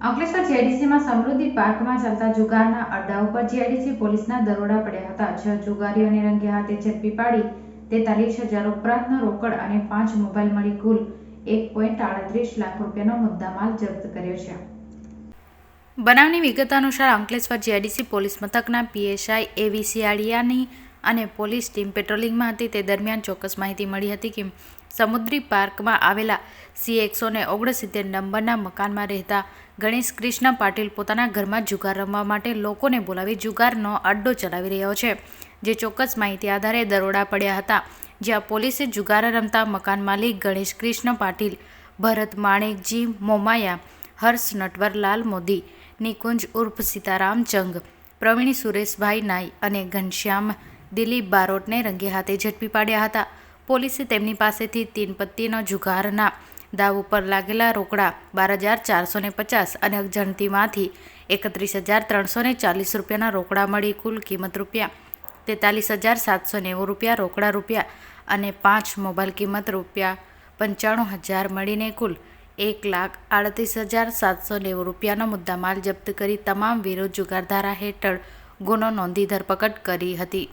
અંકલેશ્વર જીઆઈડીસીમાં સમૃદ્ધિ પાર્કમાં ચાલતા જુગારના અડ્ડા ઉપર જીઆઈડીસી પોલીસના દરોડા પડ્યા હતા. છ જુગારીઓને રંગે હાથે ઝડપી પાડી તેતાલીસ હજાર ઉપરાંતનો રોકડ અને પાંચ મોબાઈલ મળી કુલ એક પોઈન્ટ આડત્રીસ લાખ રૂપિયાનો મુદ્દામાલ જપ્ત કર્યો છે. બનાવની વિગત અનુસાર અંકલેશ્વર જીઆઈડીસી પોલીસ મથકના પીએસઆઈ એવી સિયાળિયાની અને પોલીસ ટીમ પેટ્રોલિંગમાં હતી. તે દરમિયાન ચોક્કસ માહિતી મળી હતી કે સમુદ્રી પાર્કમાં આવેલા સી એકસો ને ઓગણસિત્તેર નંબરના મકાનમાં રહેતા ગણેશ કૃષ્ણ પાટીલ પોતાના ઘરમાં જુગાર રમવા માટે લોકોને બોલાવી જુગારનો અડ્ડો ચલાવી રહ્યો છે, જે ચોક્કસ માહિતી આધારે દરોડા પડ્યા હતા. જ્યાં પોલીસે જુગાર રમતા મકાન માલિક ગણેશ કૃષ્ણ પાટીલ, ભરત માણેકજી મોમાયા, હર્ષ નટવરલાલ મોદી, નિકુંજ ઉર્ફ સીતારામ ચંગ, પ્રવીણ સુરેશભાઈ નાઈ અને ઘનશ્યામ દિલીપ બારોટને રંગે હાથે ઝડપી પાડ્યા હતા. પોલીસે તેમની પાસેથી તીન પત્તીનો જુગારના દાવ ઉપર લાગેલા રોકડા બાર હજાર ચારસો ને પચાસ અને અગજણતીમાંથી એકત્રીસ હજાર ત્રણસો ને ચાલીસ રૂપિયાના રોકડા મળી કુલ કિંમત રૂપિયા તેતાલીસ હજાર સાતસો નેવું રૂપિયા રોકડા રૂપિયા અને પાંચ મોબાઈલ કિંમત રૂપિયા પંચાણું હજાર મળીને કુલ એક લાખ આડત્રીસ હજાર સાતસો નેવું રૂપિયાનો મુદ્દામાલ જપ્ત કરી તમામ વિરોધ જુગારધારા હેઠળ ગુનો નોંધી ધરપકડ કરી હતી.